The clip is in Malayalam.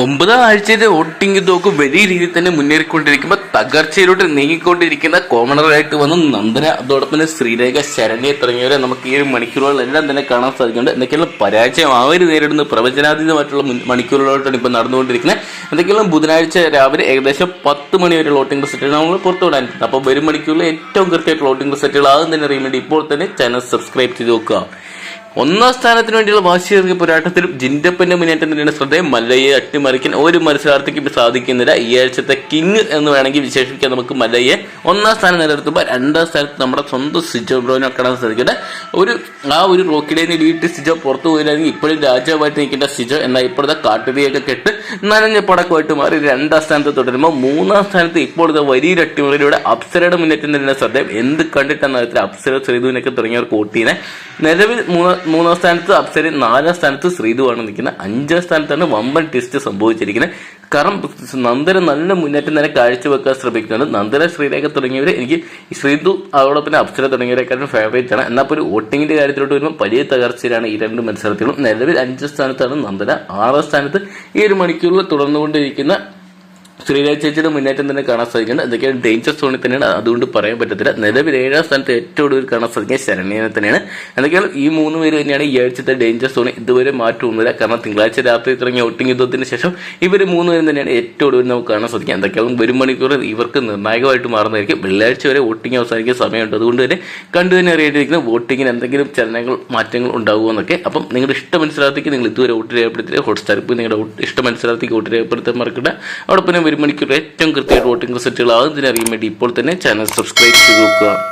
ഒമ്പതാം ആഴ്ചയിലെ വോട്ടിംഗ് തോക്ക് വലിയ രീതിയിൽ തന്നെ മുന്നേറിക്കൊണ്ടിരിക്കുമ്പോൾ തകർച്ചയിലോട്ട് നീങ്ങിക്കൊണ്ടിരിക്കുന്ന കോമണറായിട്ട് വന്ന നന്ദന അതോടൊപ്പം തന്നെ ശ്രീരേഖ ശരണ്യെ തുടങ്ങിയവരെ നമുക്ക് ഈ ഒരു മണിക്കൂറുകളെല്ലാം തന്നെ കാണാൻ സാധിക്കുന്നുണ്ട്. എന്തൊക്കെയുള്ള പരാജയം അവർ നേരിടുന്ന പ്രവചനാതീതമായിട്ടുള്ള മണിക്കൂറുകളോട്ടാണ് ഇപ്പോൾ നടന്നുകൊണ്ടിരിക്കുന്നത്. എന്തൊക്കെയുള്ള ബുധനാഴ്ച രാവിലെ ഏകദേശം പത്ത് മണി വരെ വോട്ടിംഗ് റിസൾട്ടുകൾ നമ്മൾ പുറത്തു അപ്പോൾ വരും മണിക്കൂറിൽ ഏറ്റവും കൃത്യമായിട്ട് വോട്ടിംഗ് റിസൾട്ടുകൾ ആദ്യം തന്നെ അറിയാൻ വേണ്ടി ഇപ്പോൾ തന്നെ ചാനൽ സബ്സ്ക്രൈബ് ചെയ്ത് നോക്കുക ഒന്നാം സ്ഥാനത്തിന് വേണ്ടിയുള്ള വാശിയേറിയ പോരാട്ടത്തിൽ ജിൻഡപ്പന്റെ മുന്നേറ്റം തന്നെയാണ് ശ്രദ്ധേയം. മല്ലയെ അട്ടിമറിക്കാൻ ഒരു മത്സരാർത്ഥിക്കും സാധിക്കുന്നില്ല. ഈ ആഴ്ചത്തെ കിങ് എന്ന് വേണമെങ്കിൽ വിശേഷിപ്പിക്കാൻ നമുക്ക് മല്ലയെ ഒന്നാം സ്ഥാനം നിലനിർത്തുമ്പോൾ രണ്ടാം സ്ഥാനത്ത് നമ്മുടെ സ്വന്തം സിജോ ബ്രോനെ കാണാൻ സാധിക്കട്ടെ ഒരു ആ ഒരു റോക്കിടേനെ വീട്ടിൽ സിജോ പുറത്തു പോയില്ലായിരുന്നു ഇപ്പോഴും രാജാവായിട്ട് നിൽക്കേണ്ട സിജോ എന്നാൽ ഇപ്പോഴത്തെ കാട്ടുതീയൊക്കെ കെട്ട് നനഞ്ഞ പടക്കമായിട്ട് മാറി രണ്ടാം സ്ഥാനത്ത് തുടരുമ്പോൾ മൂന്നാം സ്ഥാനത്ത് ഇപ്പോഴത്തെ വലിയൊരു അട്ടിമറിയിലൂടെ അപ്സരയുടെ മുന്നേറ്റം തന്നെയാണ് ശ്രദ്ധേയം. എന്ത് കണ്ടിട്ടാണ് അതിൽ അപ്സര ശ്രീധുവിനൊക്കെ തുടങ്ങിയവർ കൂട്ടീനെ? നിലവിൽ മൂന്നാം മൂന്നാം സ്ഥാനത്ത് അപ്സര നാലാം സ്ഥാനത്ത് ശ്രീധുവാണ് നിൽക്കുന്നത്. അഞ്ചാം സ്ഥാനത്താണ് വമ്പൻ ടെസ്റ്റ് സംഭവിച്ചിരിക്കുന്നത്. കാരണം നന്ദന നല്ല മുന്നേറ്റം തന്നെ കാഴ്ചവെക്കാൻ ശ്രമിക്കുന്നുണ്ട്. നന്ദന ശ്രീരേഖ തുടങ്ങിയവർ എനിക്ക് ശ്രീതു അതോടൊപ്പം അപ്സര തുടങ്ങിയവരെക്കാളും ഫേവറേറ്റ് ആണ്. എന്നാൽ ഒരു വോട്ടിങ്ങിന്റെ കാര്യത്തിലോട്ട് വരുമ്പോൾ വലിയ തകർച്ചയിലാണ് ഈ രണ്ട് മത്സരത്തിലും. നിലവിൽ അഞ്ചാം സ്ഥാനത്താണ് നന്ദന. ആറാം സ്ഥാനത്ത് ഈ ഒരു മണിക്കൂറിൽ തുടർന്നുകൊണ്ടിരിക്കുന്ന ശ്രീരാജ് ചേച്ചിയുടെ മുന്നേറ്റം തന്നെ കാണാൻ സാധിക്കുന്നുണ്ട്. എന്തൊക്കെയാണ് ഡേഞ്ചർ സോണിൽ തന്നെയാണ്. അതുകൊണ്ട് പറയാൻ പറ്റത്തില്ല. നിലവിൽ ഏഴാം സ്ഥാനത്ത് ഏറ്റവും കൂടുതൽ കാണാൻ സാധിക്കുക ശരണ്യനെ തന്നെയാണ്. എന്തൊക്കെയാണ് ഈ മൂന്ന് പേര് തന്നെയാണ് ഈ ആഴ്ചത്തെ ഡേഞ്ചർ സോണിൽ ഇതുവരെ മാറ്റമൊന്നുമില്ല. കാരണം തിങ്കളാഴ്ച രാത്രി തുടങ്ങിയ ഒട്ടിങ് യുദ്ധത്തിന് ശേഷം ഇവർ മൂന്ന് പേരും തന്നെയാണ് ഏറ്റവും കൂടുതൽ നമുക്ക് കാണാൻ സാധിക്കുക എന്തൊക്കെയാണ് വരും മണിക്കൂർ ഇവർക്ക് നിർണായകമായിട്ട് മാറുന്നതായിരിക്കും. വെള്ളിയാഴ്ച വരെ വോട്ടിംഗ് അവസാനിക്കുന്ന സമയമുണ്ട്. അതുകൊണ്ട് തന്നെ കണ്ടു തന്നെ അറിയേണ്ടിയിരിക്കുന്ന വോട്ടിങ്ങിന് എന്തെങ്കിലും ചലനങ്ങൾ മാറ്റങ്ങൾ ഉണ്ടാകുമോ എന്നൊക്കെ. അപ്പം നിങ്ങളുടെ ഇഷ്ടം മനസ്സിലാക്കി നിങ്ങൾ ഇതുവരെ വോട്ട് രേഖപ്പെടുത്തിയ ഹോട്ട്സ്റ്റാർ നിങ്ങളുടെ ഇഷ്ടം ഇഷ്ട മനസ്സിലാക്കി വോട്ട് രേഖപ്പെടുത്താൻ മറക്കട്ടെ അവിടെ പിന്നെ ഒരു മണിക്കൂർ ഏറ്റവും കൃത്യമായിട്ട് വോട്ടിംഗ് റിസൾട്ടുകൾ ആകുന്നതിനറിയാൻ വേണ്ടി ഇപ്പോൾ തന്നെ ചാനൽ സബ്സ്ക്രൈബ് ചെയ്ത് നോക്കുക.